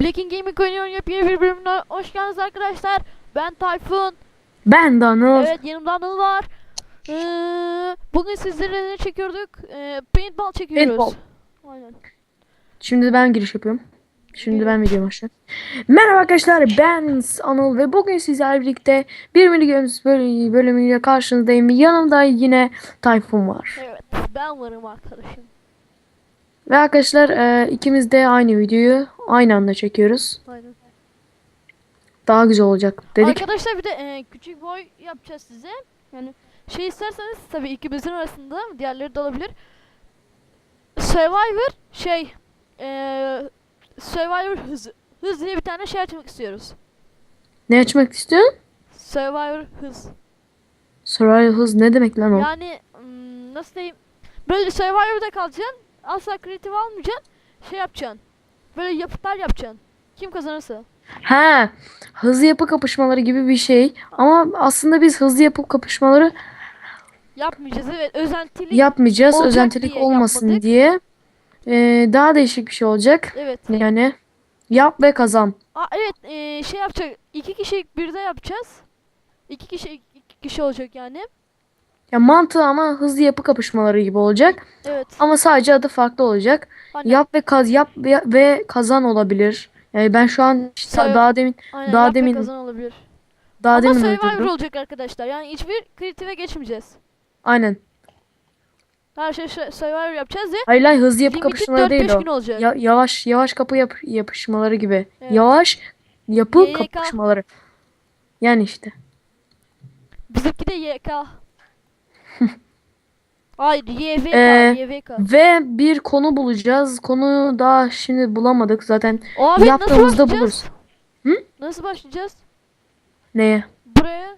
Black'in Gaming oynuyor yepyeni bir bölümüne hoş geldiniz arkadaşlar. Ben Tayfun. Ben Danıl. Evet yanımda Anıl var. Ee, bugün sizlere ne çekiyorduk? Ee, paintball çekiyoruz. Paintball. Aynen. Şimdi ben giriş yapıyorum. Şimdi ben videomu açıyorum. Merhaba arkadaşlar ben Anıl ve bugün sizlerle birlikte bir mini games bölü- bölümüyle karşınızdayım. Yanımda yine Tayfun var. Evet ben varım arkadaşım. Ve arkadaşlar e, ikimiz de aynı videoyu aynı anda çekiyoruz. Aynen. Daha güzel olacak dedik. Arkadaşlar bir de e, küçük boy yapacağız size. Yani şey isterseniz tabii ikimizin arasında diğerleri de olabilir. Survivor şey e, Survivor hız hız diye bir tane şey açmak istiyoruz. Ne açmak istiyorsun? Survivor hız. Survival hız ne demek lan o? Yani nasıl diyeyim? Böyle Survivor'da kalacaksın. Asla kreatif almayacaksın. Şey yapacaksın. Böyle yapıtlar yapacaksın. Kim kazanırsa. Ha, hızlı yapı kapışmaları gibi bir şey. Ama aslında biz hızlı yapı kapışmaları Yapmayacağız evet. Özentili. yapmayacağız. Özentilik diye olmasın yapmadık. diye. E, daha değişik bir şey olacak. evet. Yani yap ve kazan. Aa, evet eee, şey yapacak. İki kişi birde yapacağız. İki kişi iki kişi olacak yani. Ya mantığı ama hızlı yapı kapışmaları gibi olacak. Evet. Ama sadece adı farklı olacak. Aynen. Yap ve kaz yap ve, ve kazan olabilir. Yani ben şu an Sur- daha demin Aynen, daha yap ve demin- kazan olabilir. daha Ama demin Survivor uydurdum. olacak arkadaşlar. Yani hiçbir kreatife geçmeyeceğiz. Aynen. Her şey Sur- Survivor yapacağız ve Hayır lan hızlı yapı kapışmaları değil 4-5 o. gün olacak. Ya, yavaş yavaş kapı yap yapışmaları gibi. Evet. Yavaş yapı YYK. kapışmaları. Yani işte. Bizimki de YK. Hayır YVK. Ee, YVK. Ve bir konu bulacağız. Konu daha şimdi bulamadık zaten. Abi yaptığımızda buluruz. Hı? Nasıl başlayacağız? Neye? Buraya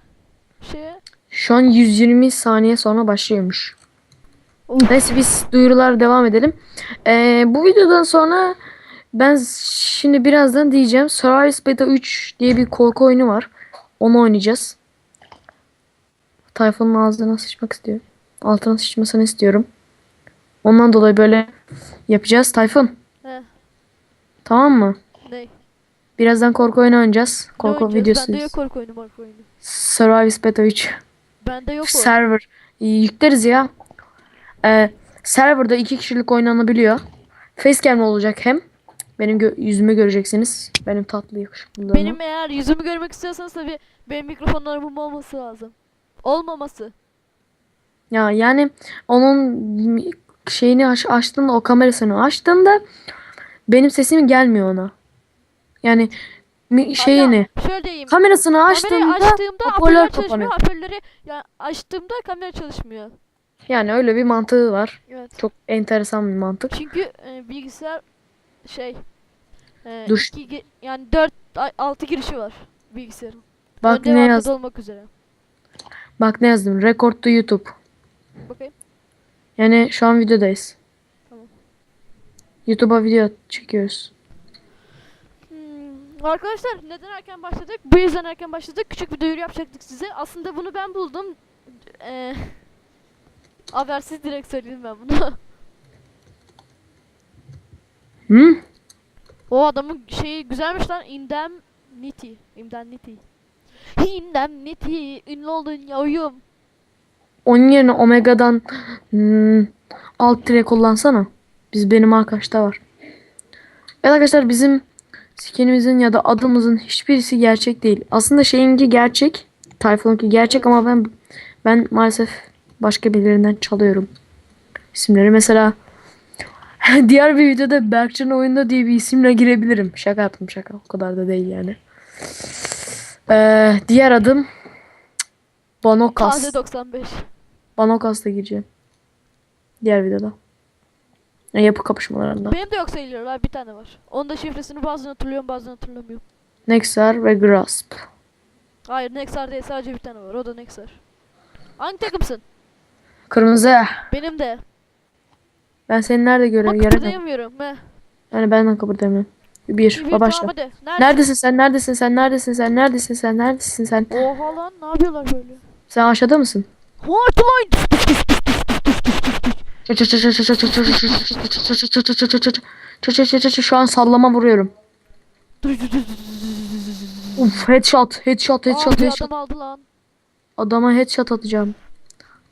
şeye. Şu an 120 saniye sonra başlıyormuş. Neyse biz duyurular devam edelim. Ee, bu videodan sonra ben şimdi birazdan diyeceğim. Solaris Beta 3 diye bir korku oyunu var. Onu oynayacağız. Tayfun'un ağzına sıçmak istiyor. Altına sıçmasını istiyorum. Ondan dolayı böyle yapacağız. Tayfun He. tamam mı? Ne? Birazdan korku oyunu oynayacağız. Ne Korku oynayacağız? videosu. Bende yok korku oyunu korku oyunu. Solaris Beta 3. Bende yok o. Server. Yükleriz ya. Ee, serverda iki kişilik oynanabiliyor. Facecam olacak hem. Benim gö- yüzümü göreceksiniz. Benim tatlı yakışıklılığımı. Benim eğer yüzümü görmek istiyorsanız tabii benim mikrofonlarımın olması lazım. Olmaması. Ya yani onun şeyini aç, açtığında o kamerasını açtığında benim sesim gelmiyor ona. Yani mi- şeyini Ya, şöyle diyeyim. kamerasını Kamerayı açtığında açtığımda hoparlör kapanıyor. Hoparlörleri ya açtığımda kamera çalışmıyor. Yani öyle bir mantığı var. Evet. Çok enteresan bir mantık. Çünkü e, bilgisayar şey e, Duş. iki yani 4 6 girişi var bilgisayarın. Bak Önde ne yaz olmak üzere. bak ne yazdım. Record to YouTube. Bakayım. Yani şu an videodayız. Tamam. YouTube'a video çekiyoruz. Hmm, arkadaşlar neden erken başladık? Bu yüzden erken başladık. Küçük bir duyuru yapacaktık size. Aslında bunu ben buldum. Eee habersiz direkt söyleyeyim ben bunu. Hı? o adamın şeyi güzelmiş lan. Indemnity. Indemnity. Indemnity. Ünlü oldun yavrum. Onun yerine Omega'dan hmm, alt tire kullansana. Biz benim arkadaşta var. Evet arkadaşlar bizim skinimizin ya da adımızın hiçbirisi gerçek değil. Aslında şeyinki gerçek. Tayfun'unki gerçek ama ben ben maalesef başka birilerinden çalıyorum isimleri. Mesela diğer bir videoda Berkcan oyunda diye bir isimle girebilirim. Şaka yaptım şaka. O kadar da değil yani. Ee, diğer adım Bonokas. Taze 95. Banokas'ta gireceğim. Diğer videoda. Ya, yapı kapışmalarında. Benim de yok sayılıyorlar. Bir tane var. Onun da şifresini bazen hatırlıyorum bazen hatırlamıyorum. Nexar ve Grasp. Hayır Nexar değil sadece bir tane var. O da Nexar. Hangi takımsın? Kırmızı. Benim de. Ben seni nerede Bak görüyorum? Yere kıpırdayamıyorum. He. Yani benden kıpırdayamıyorum. Bir. Bir, tamam Başla. hadi. Neredesin? Neredesin sen? Neredesin sen? Neredesin sen? Neredesin sen? Neredesin sen? Oha lan ne yapıyorlar böyle? Sen aşağıda mısın? Hotline. Şu an sallama vuruyorum. Uf headshot headshot headshot headshot. adam aldı lan. Adama headshot atacağım.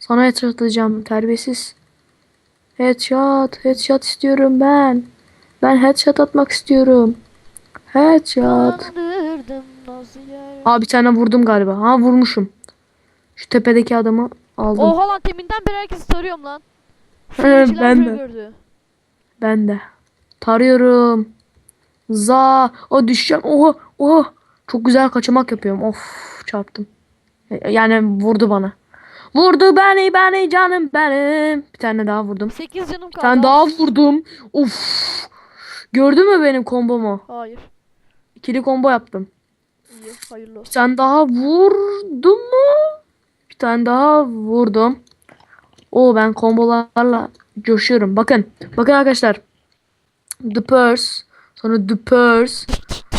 Sana headshot atacağım terbiyesiz. Headshot headshot istiyorum ben. Ben headshot atmak istiyorum. Headshot. Aa bir tane vurdum galiba. Ha vurmuşum. Şu tepedeki adamı aldım. Oha lan teminden beri herkesi tarıyorum lan. Seyirciler ben de. gördü. Ben de. Tarıyorum. Za. O düşeceğim. Oha. Oha. Çok güzel kaçamak yapıyorum. Of çarptım. E, Yani vurdu bana. Vurdu beni beni canım benim. Bir tane daha vurdum. 8 canım Bir kaldı. tane daha vurdum. Of. Gördün mü benim kombomu? Hayır. İkili combo yaptım. İyi. Hayırlı Bir olsun. tane daha vurdum mu? Bir tane daha vurdum. O ben kombolarla coşuyorum. Bakın. Bakın arkadaşlar. The purse. Sonra the purse.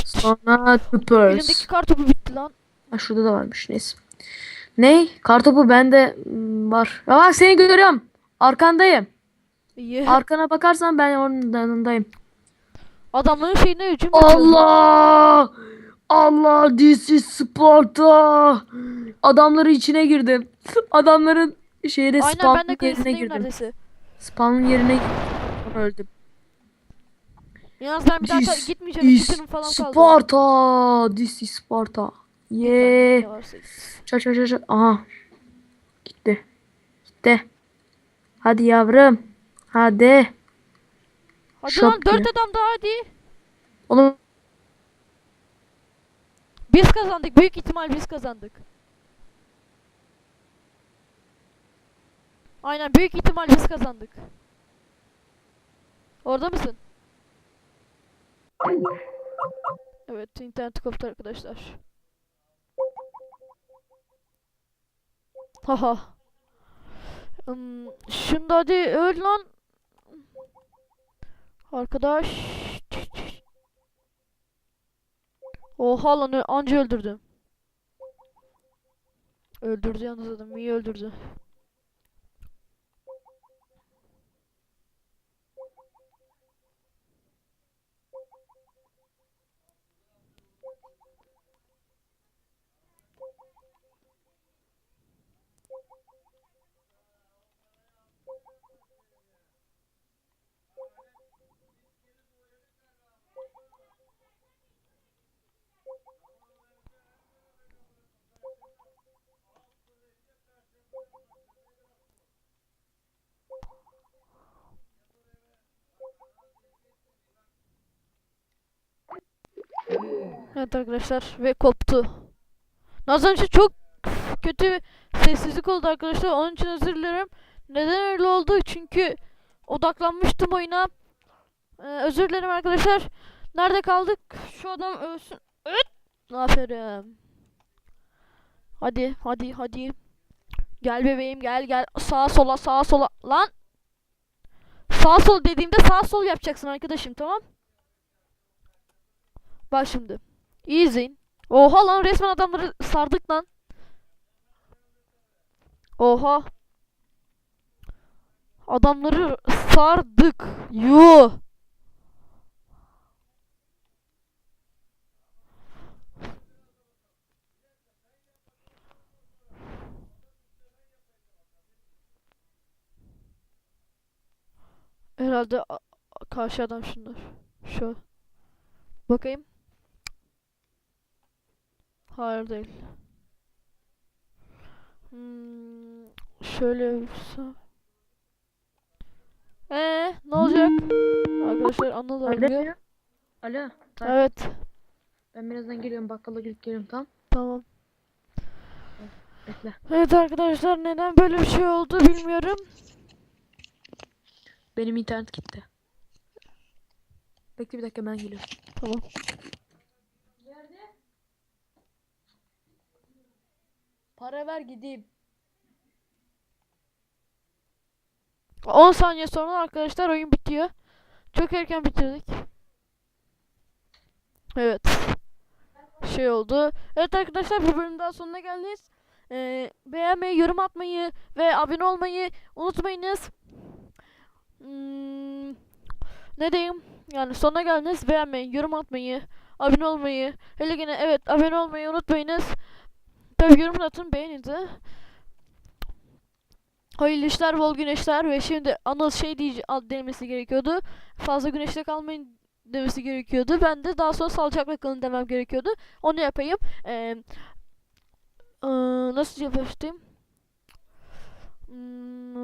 Sonra the purse. Elimdeki kartopu bitti lan. Ha, şurada da varmış. Neyse. Ne? Kartopu bende mm, var. Bak seni görüyorum. Arkandayım. İyi. Arkana bakarsan ben onun yanındayım. Adamların şeyine hücum. Allah! Allah this is Sparta. Adamları içine girdim. Adamların şeyine Aynen ben de spawn yerine girdim. neredeyse. Spawn'ın yerine girdim. Öldüm. Yalnız ben bir daha This gitmeyeceğim. is İki canım falan kaldı. Sparta. This is Sparta. Yeah. Ne varsa gitsin. Ça ça ça ça. Aha. Gitti. Gitti. Hadi yavrum. Hadi. Hadi Şok lan dört adam daha hadi. Oğlum Biz kazandık. Büyük ihtimal biz kazandık. Aynen büyük ihtimal biz kazandık. Orada mısın? Evet internet koptu arkadaşlar. Haha. Hmm, şunda hadi öl lan. Arkadaş. Oha lan anca öldürdü. Öldürdü yalnız adam iyi öldürdü. Evet arkadaşlar ve koptu. Nazan için çok kötü sessizlik oldu arkadaşlar. Onun için özür dilerim. Neden öyle oldu? Çünkü odaklanmıştım oyuna. Ee, özür dilerim arkadaşlar. Nerede kaldık? Şu adam ölsün. Evet. Aferin. Hadi hadi hadi. Gel bebeğim gel gel. Sağa sola sağa sola. Lan. Sağ sol dediğimde sağ sol yapacaksın arkadaşım tamam? Bak şimdi. İyi izleyin. Oha lan resmen adamları sardık lan. Oha. Adamları sardık. Yuh. Herhalde karşı adam şunlar. Şu. Bakayım. Hayır değil. Hmm, şöyle yapsam. Ee, ne olacak? Arkadaşlar anladı arıyor. Alo. Evet, Ben birazdan geliyorum bakkala gidip geliyorum tamam. tamam. Bekle. Evet arkadaşlar neden böyle bir şey oldu bilmiyorum. Benim internet gitti. Bekle bir dakika ben geliyorum. Tamam. Para ver gideyim. 10 saniye sonra arkadaşlar oyun bitiyor. Çok erken bitirdik. Evet. Şey oldu. Evet arkadaşlar bu bölümün daha sonuna geldik. Ee, beğen beğenmeyi, yorum atmayı ve abone olmayı unutmayınız. Hmm, ne diyeyim? Yani sonuna geldiniz. Beğenmeyi, yorum atmayı, abone olmayı. Hele gene evet abone olmayı unutmayınız. Tabii yorum atın beğenin de. Hayırlı işler, bol güneşler ve şimdi Anıl şey diye demesi gerekiyordu. Fazla güneşte kalmayın demesi gerekiyordu. Ben de daha sonra sağlıcakla kalın demem gerekiyordu. Onu yapayım. Ee, nasıl yapayım? Hmm,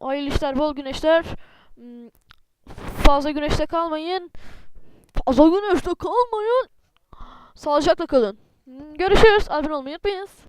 hayırlı işler, bol güneşler. Fazla güneşte kalmayın. Fazla güneşte kalmayın. Sağlıcakla kalın. Görüşürüz. Abone olmayı unutmayınız.